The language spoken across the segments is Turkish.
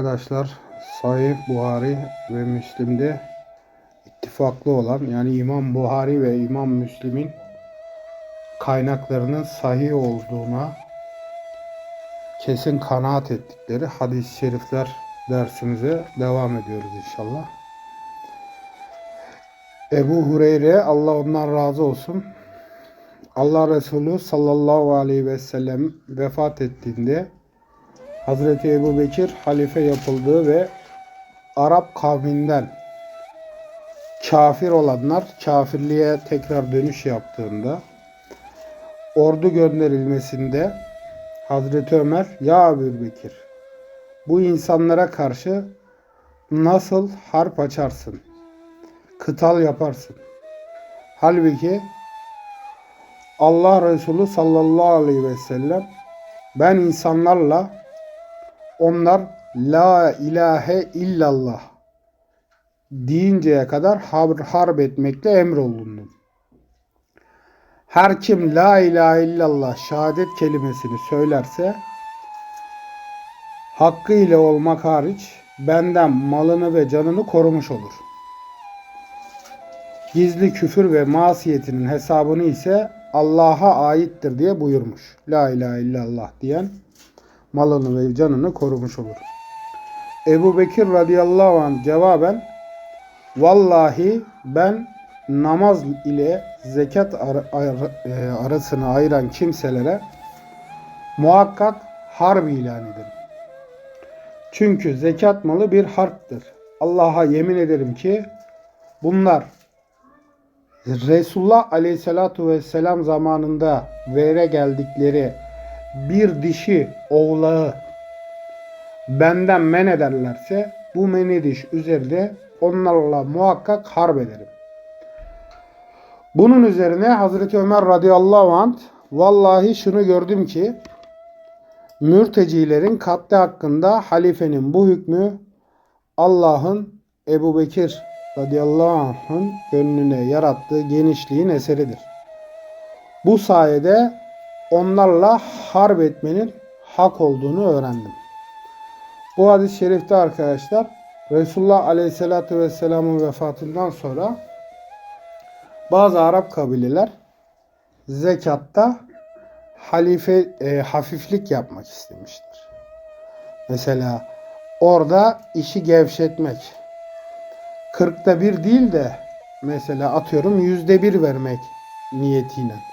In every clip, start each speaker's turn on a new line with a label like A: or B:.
A: Arkadaşlar Sahih Buhari ve Müslim'de ittifaklı olan yani İmam Buhari ve İmam Müslim'in kaynaklarının sahih olduğuna kesin kanaat ettikleri hadis-i şerifler dersimize devam ediyoruz inşallah. Ebu Hureyre Allah ondan razı olsun. Allah Resulü sallallahu aleyhi ve sellem vefat ettiğinde Hazreti Ebu Bekir halife yapıldığı ve Arap kavminden kafir olanlar kafirliğe tekrar dönüş yaptığında ordu gönderilmesinde Hazreti Ömer ya Ebu Bekir bu insanlara karşı nasıl harp açarsın? Kıtal yaparsın. Halbuki Allah Resulü sallallahu aleyhi ve sellem ben insanlarla onlar la ilahe illallah deyinceye kadar har- harp etmekle emrolundum. Her kim la ilahe illallah şehadet kelimesini söylerse hakkı ile olmak hariç benden malını ve canını korumuş olur. Gizli küfür ve masiyetinin hesabını ise Allah'a aittir diye buyurmuş. La ilahe illallah diyen malını ve canını korumuş olur. Ebu Bekir radıyallahu anh cevaben Vallahi ben namaz ile zekat ar- ar- e, arasını ayıran kimselere muhakkak harp ilan ederim. Çünkü zekat malı bir harptır. Allah'a yemin ederim ki bunlar Resulullah Aleyhisselatu Vesselam zamanında vere geldikleri bir dişi oğlağı benden men ederlerse bu men ediş üzerinde onlarla muhakkak harp ederim. Bunun üzerine Hazreti Ömer radıyallahu anh vallahi şunu gördüm ki mürtecilerin katli hakkında halifenin bu hükmü Allah'ın Ebu Bekir radıyallahu anh'ın gönlüne yarattığı genişliğin eseridir. Bu sayede onlarla harp etmenin hak olduğunu öğrendim. Bu hadis-i şerifte arkadaşlar Resulullah Aleyhisselatü Vesselam'ın vefatından sonra bazı Arap kabileler zekatta halife e, hafiflik yapmak istemiştir. Mesela orada işi gevşetmek. Kırkta bir değil de mesela atıyorum yüzde bir vermek niyetiyle.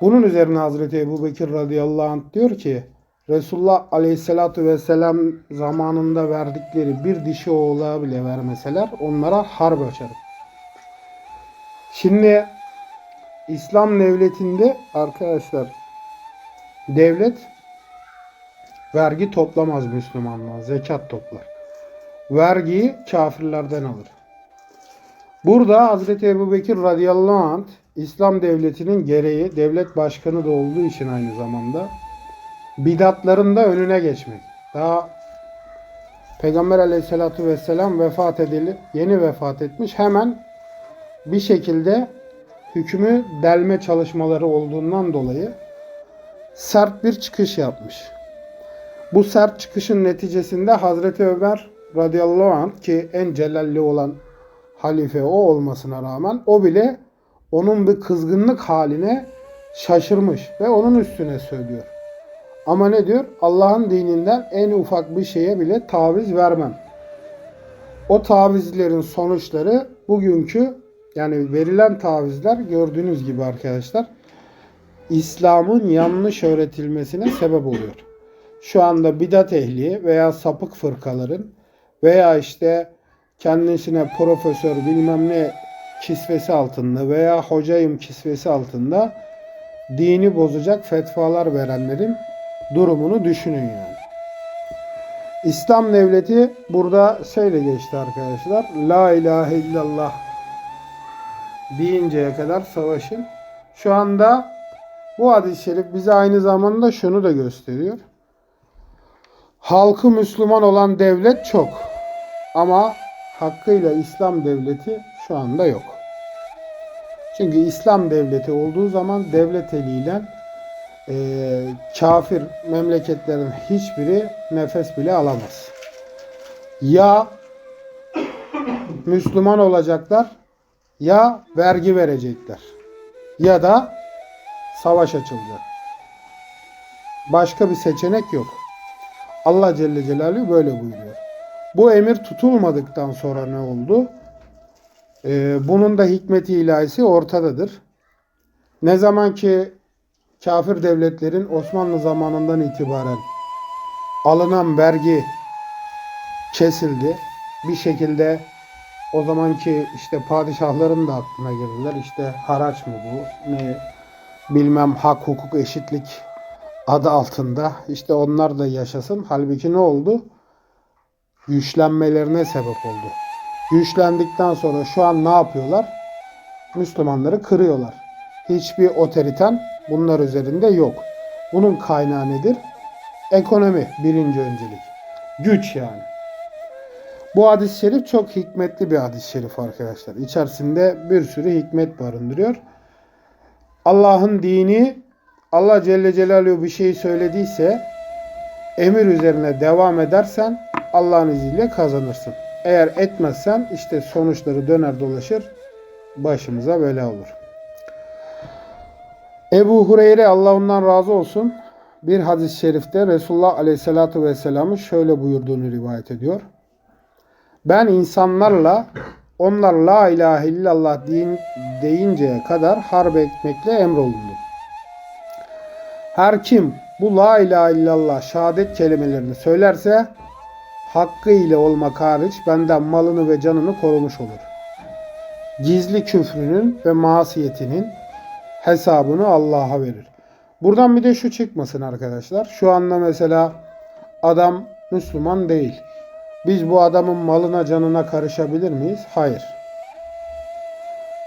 A: Bunun üzerine Hazreti Ebu Bekir radıyallahu anh diyor ki Resulullah aleyhissalatu vesselam zamanında verdikleri bir dişi oğlağı bile vermeseler onlara harp açarım. Şimdi İslam devletinde arkadaşlar devlet vergi toplamaz Müslümanlığa, zekat toplar. Vergiyi kafirlerden alır. Burada Hazreti Ebu Bekir radıyallahu anh İslam devletinin gereği devlet başkanı da olduğu için aynı zamanda bidatların da önüne geçmek. Daha Peygamber aleyhissalatu vesselam vefat edilip yeni vefat etmiş. Hemen bir şekilde hükmü delme çalışmaları olduğundan dolayı sert bir çıkış yapmış. Bu sert çıkışın neticesinde Hazreti Ömer radıyallahu anh ki en celalli olan halife o olmasına rağmen o bile onun bir kızgınlık haline şaşırmış ve onun üstüne söylüyor. Ama ne diyor? Allah'ın dininden en ufak bir şeye bile taviz vermem. O tavizlerin sonuçları bugünkü yani verilen tavizler gördüğünüz gibi arkadaşlar İslam'ın yanlış öğretilmesine sebep oluyor. Şu anda bidat ehli veya sapık fırkaların veya işte kendisine profesör bilmem ne kisvesi altında veya hocayım kisvesi altında dini bozacak fetvalar verenlerin durumunu düşünün yani. İslam devleti burada şöyle geçti arkadaşlar. La ilahe illallah deyinceye kadar savaşın. Şu anda bu hadis-i şerif bize aynı zamanda şunu da gösteriyor. Halkı Müslüman olan devlet çok. Ama hakkıyla İslam devleti şu anda yok. Çünkü İslam devleti olduğu zaman devlet eliyle e, kafir memleketlerin hiçbiri nefes bile alamaz. Ya Müslüman olacaklar ya vergi verecekler ya da savaş açılacak. Başka bir seçenek yok. Allah Celle Celaluhu böyle buyuruyor. Bu emir tutulmadıktan sonra ne oldu? Ee, bunun da hikmeti ilahisi ortadadır. Ne zaman ki kafir devletlerin Osmanlı zamanından itibaren alınan vergi kesildi. Bir şekilde o zamanki işte padişahların da aklına girdiler. İşte haraç mı bu? Ne bilmem hak, hukuk, eşitlik adı altında. İşte onlar da yaşasın. Halbuki ne oldu? Güçlenmelerine sebep oldu. Güçlendikten sonra şu an ne yapıyorlar? Müslümanları kırıyorlar. Hiçbir otoriten bunlar üzerinde yok. Bunun kaynağı nedir? Ekonomi birinci öncelik. Güç yani. Bu hadis-i şerif çok hikmetli bir hadis-i şerif arkadaşlar. İçerisinde bir sürü hikmet barındırıyor. Allah'ın dini Allah Celle Celaluhu bir şey söylediyse emir üzerine devam edersen Allah'ın izniyle kazanırsın. Eğer etmezsen işte sonuçları döner dolaşır başımıza bela olur. Ebu Hureyre Allah ondan razı olsun bir hadis-i şerifte Resulullah Aleyhisselatü Vesselam'ın şöyle buyurduğunu rivayet ediyor. Ben insanlarla onlar la ilahe illallah deyin, deyinceye kadar harp etmekle emrolundum. Her kim bu la ilahe illallah şehadet kelimelerini söylerse hakkı ile olmak hariç benden malını ve canını korumuş olur. Gizli küfrünün ve masiyetinin hesabını Allah'a verir. Buradan bir de şu çıkmasın arkadaşlar. Şu anda mesela adam Müslüman değil. Biz bu adamın malına canına karışabilir miyiz? Hayır.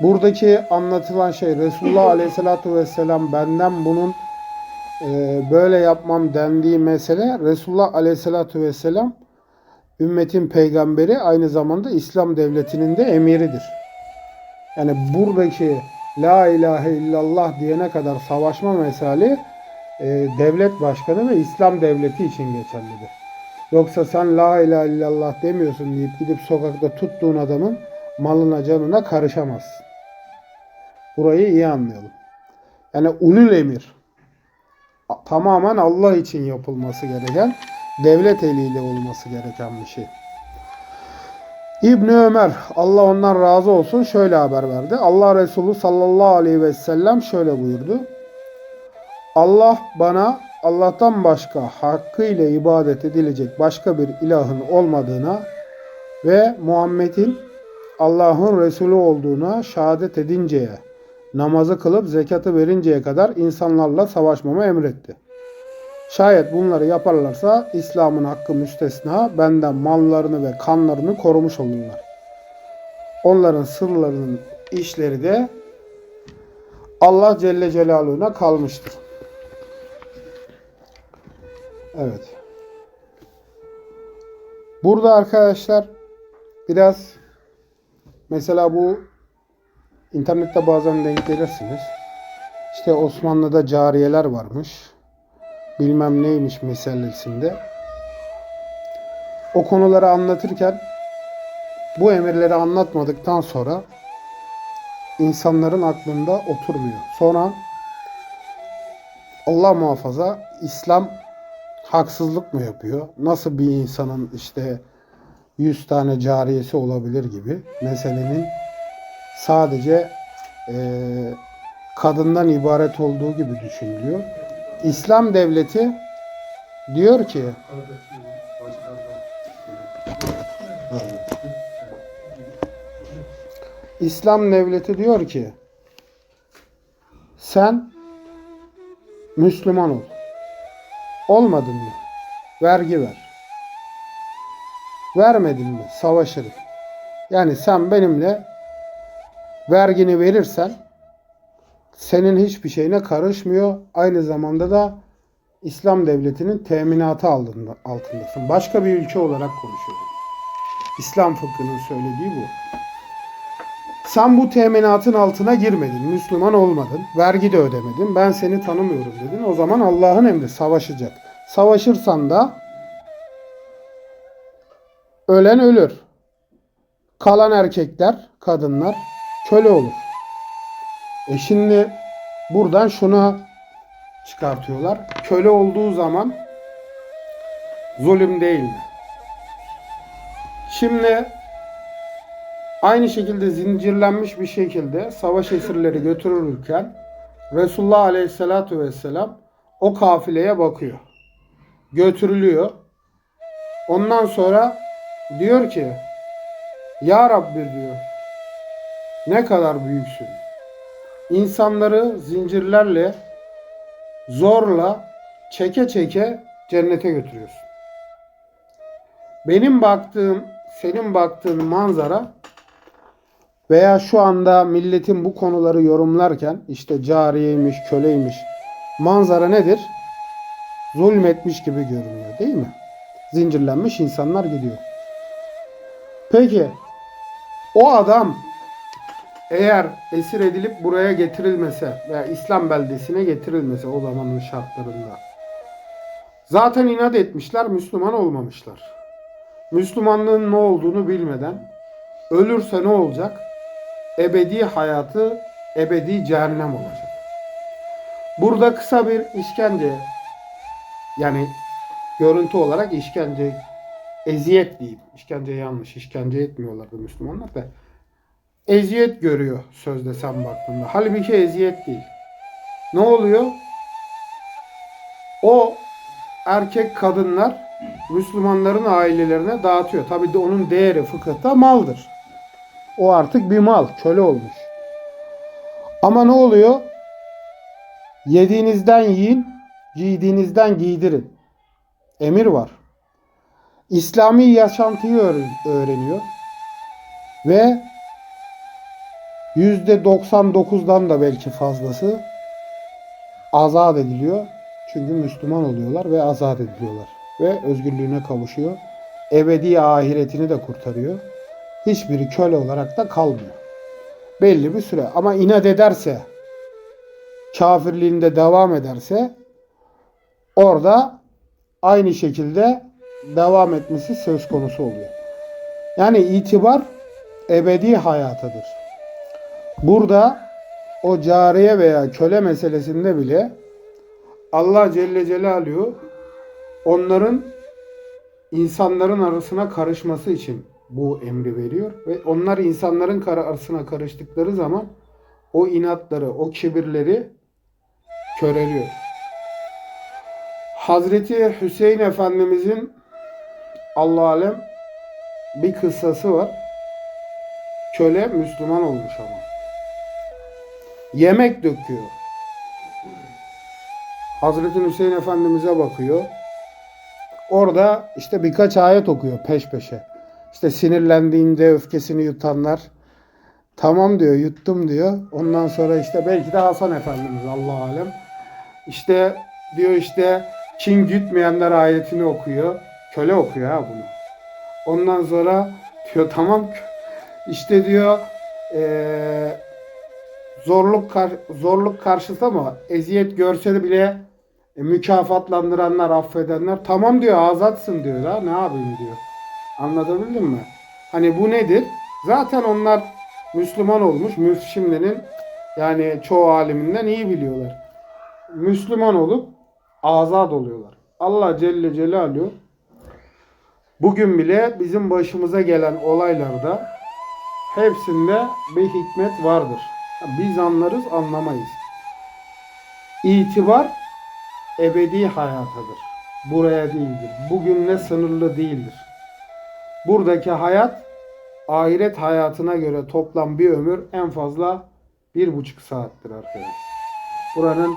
A: Buradaki anlatılan şey Resulullah Aleyhisselatü Vesselam benden bunun e, böyle yapmam dendiği mesele Resulullah Aleyhisselatü Vesselam ümmetin peygamberi aynı zamanda İslam devletinin de emiridir. Yani buradaki La ilahe illallah diyene kadar savaşma mesali e, devlet başkanı ve İslam devleti için geçerlidir. Yoksa sen la ilahe illallah demiyorsun deyip gidip sokakta tuttuğun adamın malına canına karışamazsın. Burayı iyi anlayalım. Yani ulul emir tamamen Allah için yapılması gereken, devlet eliyle olması gereken bir şey. İbni Ömer Allah ondan razı olsun şöyle haber verdi. Allah Resulü sallallahu aleyhi ve sellem şöyle buyurdu. Allah bana Allah'tan başka hakkıyla ibadet edilecek başka bir ilahın olmadığına ve Muhammed'in Allah'ın Resulü olduğuna şehadet edinceye, namazı kılıp zekatı verinceye kadar insanlarla savaşmamı emretti. Şayet bunları yaparlarsa İslam'ın hakkı müstesna benden mallarını ve kanlarını korumuş olurlar. Onların sırlarının işleri de Allah Celle Celaluhu'na kalmıştır. Evet. Burada arkadaşlar biraz mesela bu internette bazen denk gelirsiniz. İşte Osmanlı'da cariyeler varmış. Bilmem neymiş meselesinde. O konuları anlatırken bu emirleri anlatmadıktan sonra insanların aklında oturmuyor. Sonra Allah muhafaza İslam haksızlık mı yapıyor? Nasıl bir insanın işte 100 tane cariyesi olabilir gibi meselenin sadece e, kadından ibaret olduğu gibi düşünülüyor. İslam devleti diyor ki İslam devleti diyor ki sen Müslüman ol. Olmadın mı? Vergi ver. Vermedin mi? Savaşırım. Yani sen benimle vergini verirsen senin hiçbir şeyine karışmıyor. Aynı zamanda da İslam devletinin teminatı altında, altındasın. Başka bir ülke olarak konuşuyorum. İslam fıkhının söylediği bu. Sen bu teminatın altına girmedin. Müslüman olmadın. Vergi de ödemedin. Ben seni tanımıyorum dedin. O zaman Allah'ın emri savaşacak. Savaşırsan da ölen ölür. Kalan erkekler, kadınlar köle olur. E şimdi buradan şuna çıkartıyorlar. Köle olduğu zaman zulüm değil mi? Şimdi aynı şekilde zincirlenmiş bir şekilde savaş esirleri götürülürken Resulullah Aleyhisselatü Vesselam o kafileye bakıyor. Götürülüyor. Ondan sonra diyor ki Ya Rabbi diyor ne kadar büyüksün. İnsanları zincirlerle zorla çeke çeke cennete götürüyorsun. Benim baktığım, senin baktığın manzara veya şu anda milletin bu konuları yorumlarken işte cariyeymiş, köleymiş manzara nedir? Zulmetmiş gibi görünüyor değil mi? Zincirlenmiş insanlar gidiyor. Peki o adam eğer esir edilip buraya getirilmese veya İslam beldesine getirilmese o zamanın şartlarında zaten inat etmişler Müslüman olmamışlar. Müslümanlığın ne olduğunu bilmeden ölürse ne olacak? Ebedi hayatı ebedi cehennem olacak. Burada kısa bir işkence yani görüntü olarak işkence eziyet diyeyim. İşkence yanlış. işkence etmiyorlardı Müslümanlar da. Eziyet görüyor sözde sen baktığında. Halbuki eziyet değil. Ne oluyor? O erkek kadınlar Müslümanların ailelerine dağıtıyor. Tabi de onun değeri fıkıhta maldır. O artık bir mal, köle olmuş. Ama ne oluyor? Yediğinizden yiyin, giydiğinizden giydirin. Emir var. İslami yaşantıyı öğren- öğreniyor. Ve %99'dan da belki fazlası azat ediliyor. Çünkü Müslüman oluyorlar ve azat ediliyorlar. Ve özgürlüğüne kavuşuyor. Ebedi ahiretini de kurtarıyor. Hiçbiri köle olarak da kalmıyor. Belli bir süre. Ama inat ederse, kafirliğinde devam ederse orada aynı şekilde devam etmesi söz konusu oluyor. Yani itibar ebedi hayatıdır. Burada o cariye veya köle meselesinde bile Allah Celle Celaluhu onların insanların arasına karışması için bu emri veriyor ve onlar insanların arasına karıştıkları zaman o inatları, o kibirleri köreliyor. Hazreti Hüseyin Efendimizin Allah alem bir kıssası var. Köle Müslüman olmuş ama. Yemek döküyor. Hazreti Hüseyin Efendimiz'e bakıyor. Orada işte birkaç ayet okuyor peş peşe. İşte sinirlendiğinde öfkesini yutanlar tamam diyor yuttum diyor. Ondan sonra işte belki de Hasan Efendimiz Allah alem. İşte diyor işte kin gütmeyenler ayetini okuyor. Köle okuyor ha bunu. Ondan sonra diyor tamam işte diyor eee, zorluk kar- zorluk karşısında ama eziyet görse de bile e, mükafatlandıranlar, affedenler tamam diyor azatsın diyor ha ne yapayım diyor. Anlatabildim mi? Hani bu nedir? Zaten onlar Müslüman olmuş. Müf yani çoğu aliminden iyi biliyorlar. Müslüman olup azat oluyorlar. Allah Celle Celaluhu bugün bile bizim başımıza gelen olaylarda hepsinde bir hikmet vardır. Biz anlarız anlamayız. İtibar ebedi hayatıdır. Buraya değildir. Bugünle sınırlı değildir. Buradaki hayat ahiret hayatına göre toplam bir ömür en fazla bir buçuk saattir arkadaşlar. Buranın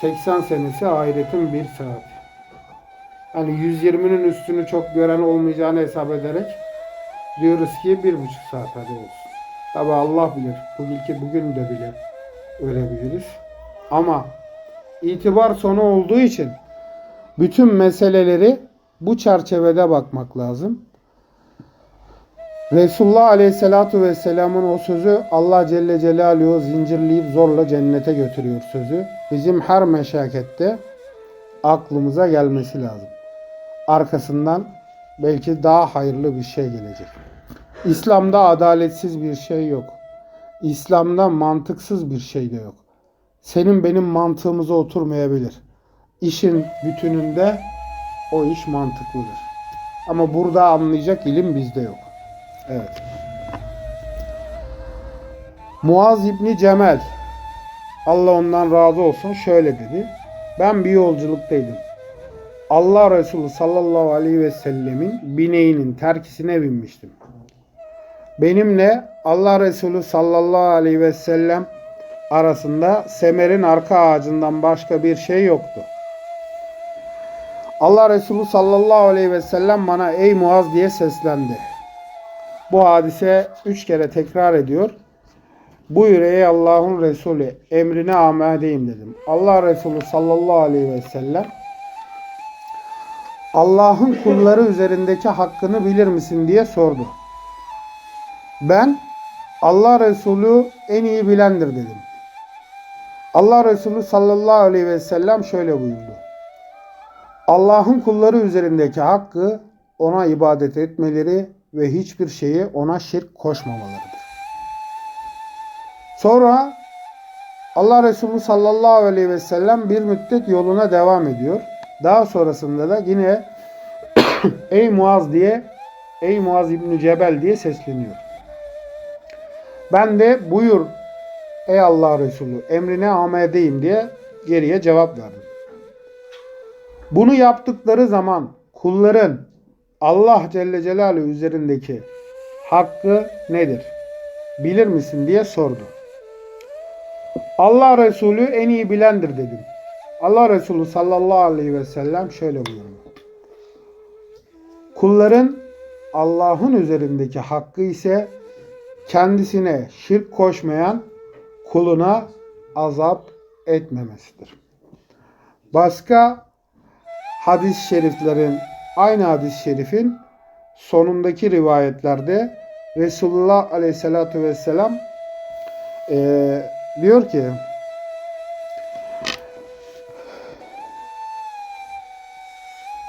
A: 80 senesi ahiretin bir saati. Hani 120'nin üstünü çok gören olmayacağını hesap ederek diyoruz ki bir buçuk saat hadi olsun. Tabi Allah bilir. Bugünkü bugün de bile ölebiliriz. Ama itibar sonu olduğu için bütün meseleleri bu çerçevede bakmak lazım. Resulullah Aleyhisselatu Vesselam'ın o sözü Allah Celle Celaluhu zincirleyip zorla cennete götürüyor sözü. Bizim her meşakkette aklımıza gelmesi lazım. Arkasından belki daha hayırlı bir şey gelecek. İslam'da adaletsiz bir şey yok. İslam'da mantıksız bir şey de yok. Senin benim mantığımıza oturmayabilir. İşin bütününde o iş mantıklıdır. Ama burada anlayacak ilim bizde yok. Evet. Muaz İbni Cemel Allah ondan razı olsun şöyle dedi. Ben bir yolculuktaydım. Allah Resulü sallallahu aleyhi ve sellemin bineğinin terkisine binmiştim. Benimle Allah Resulü sallallahu aleyhi ve sellem arasında semerin arka ağacından başka bir şey yoktu. Allah Resulü sallallahu aleyhi ve sellem bana ey Muaz diye seslendi. Bu hadise üç kere tekrar ediyor. Buyur ey Allah'ın Resulü emrine amadeyim dedim. Allah Resulü sallallahu aleyhi ve sellem Allah'ın kulları üzerindeki hakkını bilir misin diye sordu. Ben Allah Resulü en iyi bilendir dedim. Allah Resulü sallallahu aleyhi ve sellem şöyle buyurdu. Allah'ın kulları üzerindeki hakkı ona ibadet etmeleri ve hiçbir şeyi ona şirk koşmamalarıdır. Sonra Allah Resulü sallallahu aleyhi ve sellem bir müddet yoluna devam ediyor. Daha sonrasında da yine ey Muaz diye ey Muaz İbni Cebel diye sesleniyor. Ben de buyur ey Allah Resulü emrine amadeyim diye geriye cevap verdim. Bunu yaptıkları zaman kulların Allah Celle Celaluhu üzerindeki hakkı nedir? Bilir misin diye sordu. Allah Resulü en iyi bilendir dedim. Allah Resulü sallallahu aleyhi ve sellem şöyle buyurdu. Kulların Allah'ın üzerindeki hakkı ise kendisine şirk koşmayan kuluna azap etmemesidir. Başka hadis-i şeriflerin aynı hadis-i şerifin sonundaki rivayetlerde Resulullah Aleyhisselatü Vesselam eee, diyor ki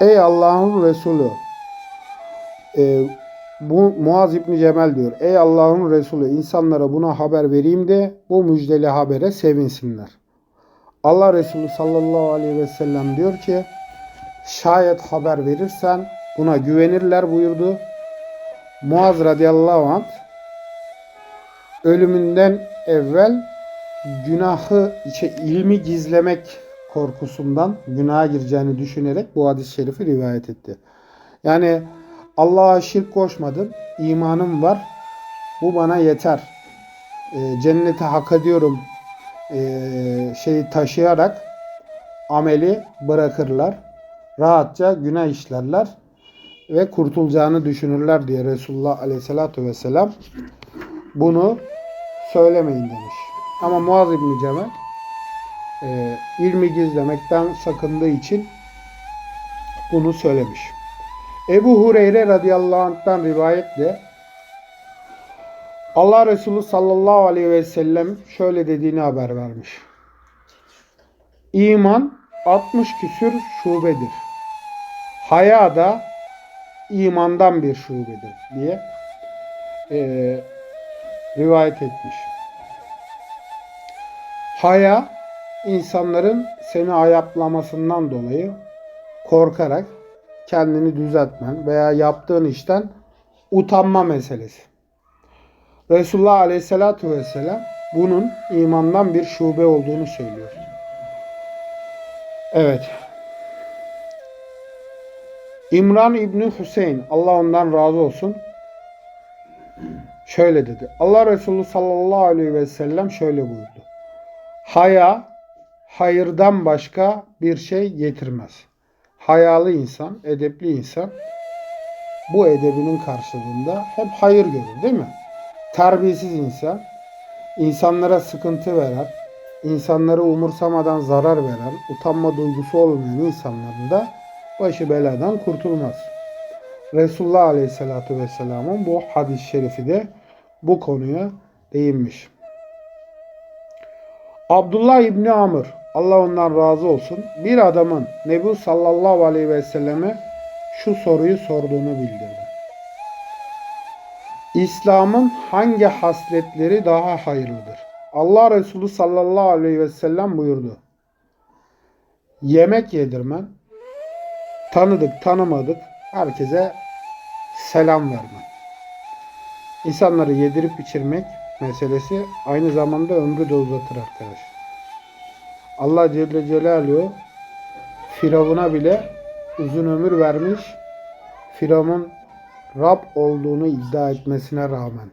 A: Ey Allah'ın Resulü eee, bu Muaz İbni Cemel diyor. Ey Allah'ın Resulü insanlara buna haber vereyim de bu müjdeli habere sevinsinler. Allah Resulü sallallahu aleyhi ve sellem diyor ki şayet haber verirsen buna güvenirler buyurdu. Muaz radıyallahu anh ölümünden evvel günahı ilmi gizlemek korkusundan günaha gireceğini düşünerek bu hadis-i şerifi rivayet etti. Yani Allah'a şirk koşmadım, imanım var, bu bana yeter. E, cennete hak ediyorum e, şeyi taşıyarak ameli bırakırlar. Rahatça günah işlerler ve kurtulacağını düşünürler diye Resulullah Aleyhisselatü Vesselam bunu söylemeyin demiş. Ama Muaz İbni Cemel e, ilmi gizlemekten sakındığı için bunu söylemiş. Ebu Hureyre radıyallahu anh'tan rivayetle Allah Resulü sallallahu aleyhi ve sellem şöyle dediğini haber vermiş. İman 60 küsür şubedir. Haya da imandan bir şubedir diye eee, rivayet etmiş. Haya insanların seni ayaplamasından dolayı korkarak kendini düzeltmen veya yaptığın işten utanma meselesi. Resulullah Aleyhisselatü Vesselam bunun imandan bir şube olduğunu söylüyor. Evet. İmran İbni Hüseyin Allah ondan razı olsun şöyle dedi. Allah Resulü sallallahu aleyhi ve sellem şöyle buyurdu. Haya hayırdan başka bir şey getirmez. Hayalı insan, edepli insan bu edebinin karşılığında hep hayır görür değil mi? Terbiyesiz insan insanlara sıkıntı veren, insanları umursamadan zarar veren, utanma duygusu olmayan insanların da başı beladan kurtulmaz. Resulullah Aleyhisselatü Vesselam'ın bu hadis-i şerifi de bu konuya değinmiş. Abdullah İbni Amr, Allah ondan razı olsun, bir adamın Nebi sallallahu aleyhi ve selleme şu soruyu sorduğunu bildirdi. İslam'ın hangi hasletleri daha hayırlıdır? Allah Resulü sallallahu aleyhi ve sellem buyurdu. Yemek yedirmen, tanıdık tanımadık herkese selam vermen. İnsanları yedirip içirmek meselesi aynı zamanda ömrü de uzatır arkadaş. Allah Celle Celaluhu Firavun'a bile uzun ömür vermiş. Firavun Rab olduğunu iddia etmesine rağmen.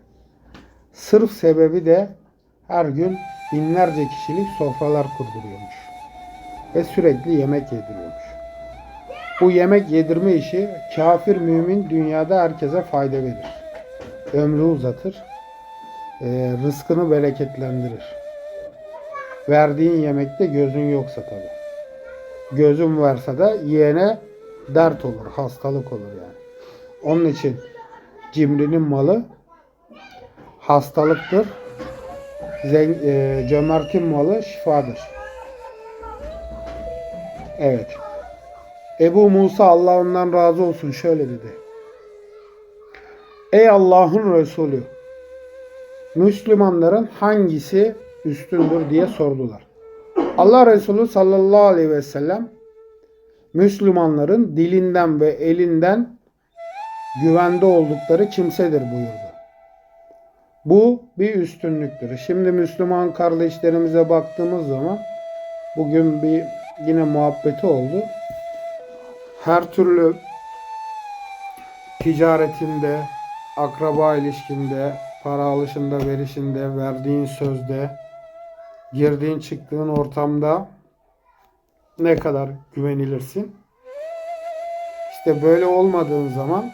A: Sırf sebebi de her gün binlerce kişilik sofralar kurduruyormuş. Ve sürekli yemek yediriyormuş. Bu yemek yedirme işi kafir mümin dünyada herkese fayda verir. Ömrü uzatır. rızkını bereketlendirir. Verdiğin yemekte gözün yoksa tabi. Gözün varsa da yiyene dert olur, hastalık olur yani. Onun için cimrinin malı hastalıktır. Zen, e, cömertin malı şifadır. Evet. Ebu Musa Allah ondan razı olsun şöyle dedi. Ey Allah'ın Resulü Müslümanların hangisi üstündür diye sordular. Allah Resulü sallallahu aleyhi ve sellem Müslümanların dilinden ve elinden güvende oldukları kimsedir buyurdu. Bu bir üstünlüktür. Şimdi Müslüman kardeşlerimize baktığımız zaman bugün bir yine muhabbeti oldu. Her türlü ticaretinde, akraba ilişkinde, para alışında, verişinde, verdiğin sözde, girdiğin çıktığın ortamda ne kadar güvenilirsin? İşte böyle olmadığın zaman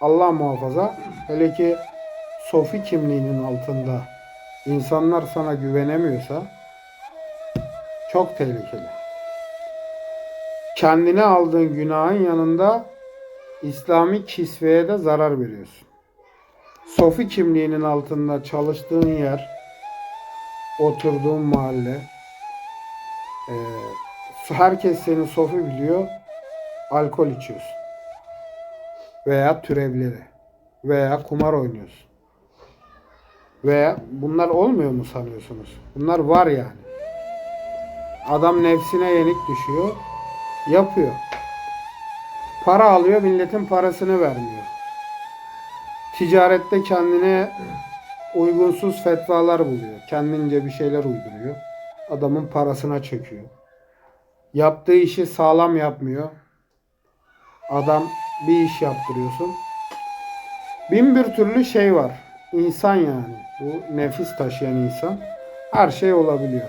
A: Allah muhafaza hele ki sofi kimliğinin altında insanlar sana güvenemiyorsa çok tehlikeli. Kendine aldığın günahın yanında İslami kisveye de zarar veriyorsun. Sofi kimliğinin altında çalıştığın yer, oturduğun mahalle, e, herkes seni sofi biliyor, alkol içiyorsun. Veya türevleri. Veya kumar oynuyorsun. Veya bunlar olmuyor mu sanıyorsunuz? Bunlar var yani. Adam nefsine yenik düşüyor. Yapıyor. Para alıyor, milletin parasını vermiyor. Ticarette kendine uygunsuz fetvalar buluyor. Kendince bir şeyler uyduruyor. Adamın parasına çöküyor. Yaptığı işi sağlam yapmıyor. Adam bir iş yaptırıyorsun. Bin bir türlü şey var. İnsan yani. Bu nefis taşıyan insan. Her şey olabiliyor.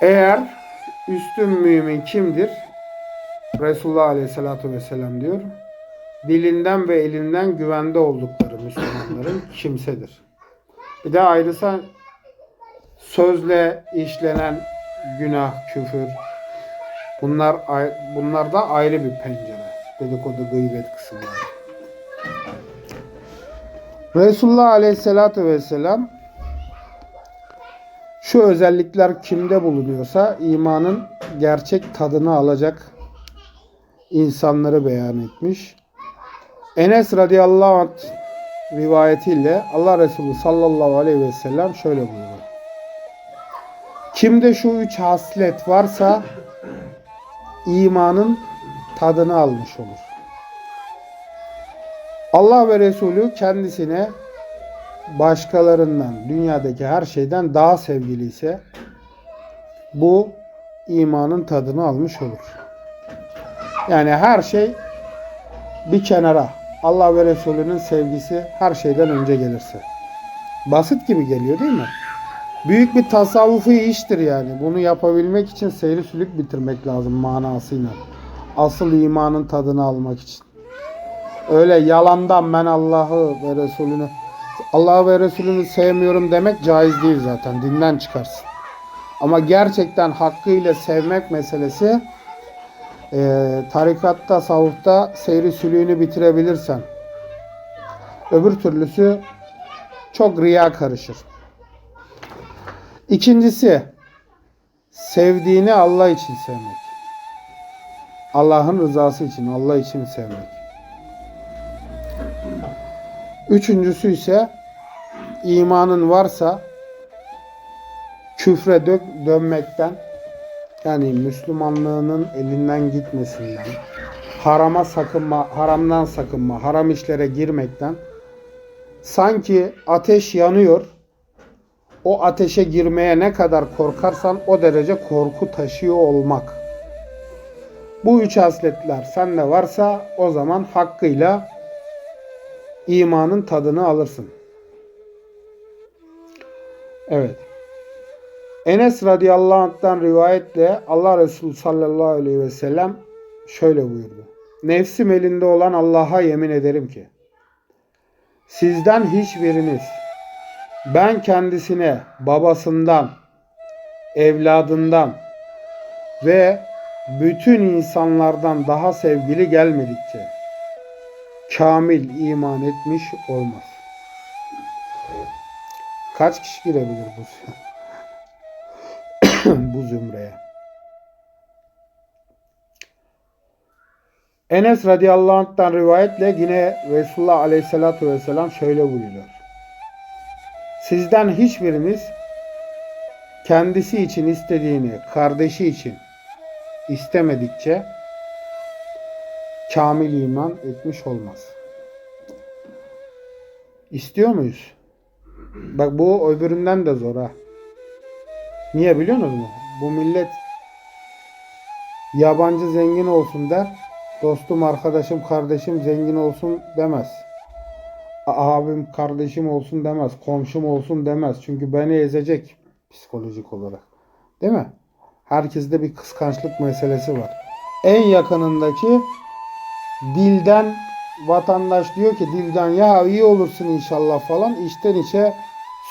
A: Eğer üstün mümin kimdir? Resulullah Aleyhisselatü Vesselam diyor. Dilinden ve elinden güvende oldukları Müslümanların kimsedir. Bir de ayrıca sözle işlenen günah, küfür bunlar bunlar da ayrı bir pencere. Dedikodu, gıybet kısımları. Resulullah Aleyhisselatü Vesselam şu özellikler kimde bulunuyorsa imanın gerçek tadını alacak insanları beyan etmiş. Enes radıyallahu anh rivayetiyle Allah Resulü sallallahu aleyhi ve sellem şöyle buyuruyor. Kimde şu üç haslet varsa imanın tadını almış olur. Allah ve Resulü kendisine başkalarından, dünyadaki her şeyden daha sevgili ise bu imanın tadını almış olur. Yani her şey bir kenara. Allah ve Resulünün sevgisi her şeyden önce gelirse. Basit gibi geliyor değil mi? Büyük bir tasavvufi iştir yani. Bunu yapabilmek için seyri sülük bitirmek lazım manasıyla. Asıl imanın tadını almak için. Öyle yalandan ben Allah'ı ve Resulünü Allah ve Resulünü sevmiyorum demek caiz değil zaten. Dinden çıkarsın. Ama gerçekten hakkıyla sevmek meselesi Ee, tarikatta, savukta seyri sülüğünü bitirebilirsen. Öbür türlüsü çok riya karışır. İkincisi sevdiğini Allah için sevmek. Allah'ın rızası için, Allah için sevmek. Üçüncüsü ise imanın varsa küfre dönmekten yani Müslümanlığının elinden gitmesinden, harama sakınma, haramdan sakınma, haram işlere girmekten sanki ateş yanıyor. O ateşe girmeye ne kadar korkarsan o derece korku taşıyor olmak. Bu üç hasletler sende varsa o zaman hakkıyla imanın tadını alırsın. Evet. Enes radıyallahu anh'tan rivayetle Allah Resulü sallallahu aleyhi ve sellem şöyle buyurdu. Nefsim elinde olan Allah'a yemin ederim ki sizden hiçbiriniz ben kendisine babasından, evladından ve bütün insanlardan daha sevgili gelmedikçe kamil iman etmiş olmaz. Kaç kişi girebilir bu bu zümreye? Enes radıyallahu anh'tan rivayetle yine Resulullah aleyhissalatu vesselam şöyle buyuruyor. Sizden hiçbiriniz kendisi için istediğini kardeşi için istemedikçe kamil iman etmiş olmaz. İstiyor muyuz? Bak bu öbüründen de zor ha. Niye biliyor musun? Bu millet yabancı zengin olsun der. Dostum, arkadaşım, kardeşim zengin olsun demez. Abim, kardeşim olsun demez. Komşum olsun demez. Çünkü beni ezecek psikolojik olarak. Değil mi? Herkeste bir kıskançlık meselesi var. En yakınındaki dilden vatandaş diyor ki dilden ya iyi olursun inşallah falan içten içe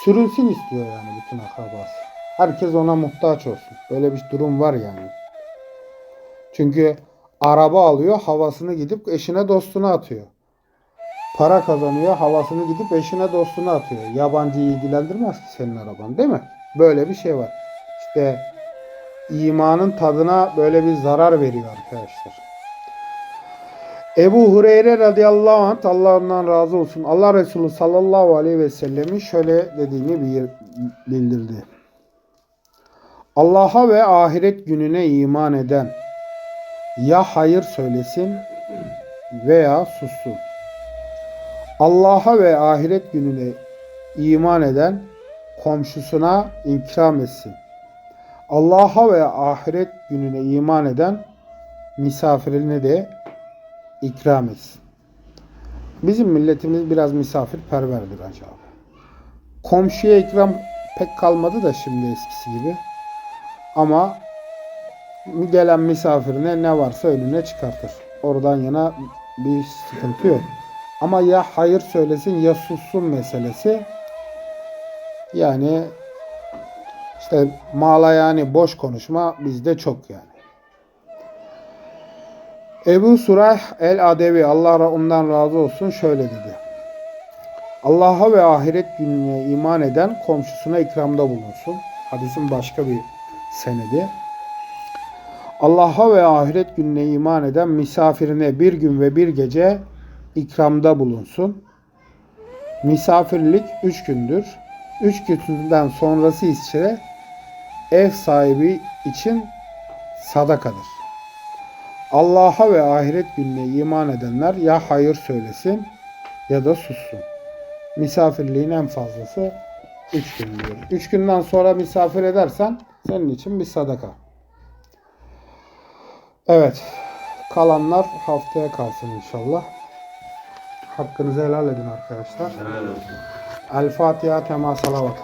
A: sürünsün istiyor yani bütün akrabası. Herkes ona muhtaç olsun. Böyle bir durum var yani. Çünkü araba alıyor havasını gidip eşine dostuna atıyor. Para kazanıyor havasını gidip eşine dostuna atıyor. Yabancıyı ilgilendirmez ki senin araban değil mi? Böyle bir şey var. İşte imanın tadına böyle bir zarar veriyor arkadaşlar. Ebu Hureyre radıyallahu anh Allah ondan razı olsun. Allah Resulü sallallahu aleyhi ve sellemin şöyle dediğini bildirdi. Allah'a ve ahiret gününe iman eden ya hayır söylesin veya sussun. Allah'a ve ahiret gününe iman eden komşusuna ikram etsin. Allah'a ve ahiret gününe iman eden misafirine de ikram etsin. Bizim milletimiz biraz misafirperverdir acaba. Komşuya ikram pek kalmadı da şimdi eskisi gibi. Ama gelen misafirine ne varsa önüne çıkartır. Oradan yana bir sıkıntı yok. Ama ya hayır söylesin ya sussun meselesi. Yani işte mala yani boş konuşma bizde çok yani. Ebu Surayh el-Adevi Allah ondan razı olsun şöyle dedi. Allah'a ve ahiret gününe iman eden komşusuna ikramda bulunsun. Hadisin başka bir senedi. Allah'a ve ahiret gününe iman eden misafirine bir gün ve bir gece ikramda bulunsun. Misafirlik üç gündür. Üç günden sonrası ise ev sahibi için sadakadır. Allah'a ve ahiret gününe iman edenler ya hayır söylesin ya da sussun. Misafirliğin en fazlası üç gün diyor. Üç günden sonra misafir edersen senin için bir sadaka. Evet. Kalanlar haftaya kalsın inşallah. Hakkınızı helal edin arkadaşlar.
B: Helal olsun.
A: El Fatiha tema salavat.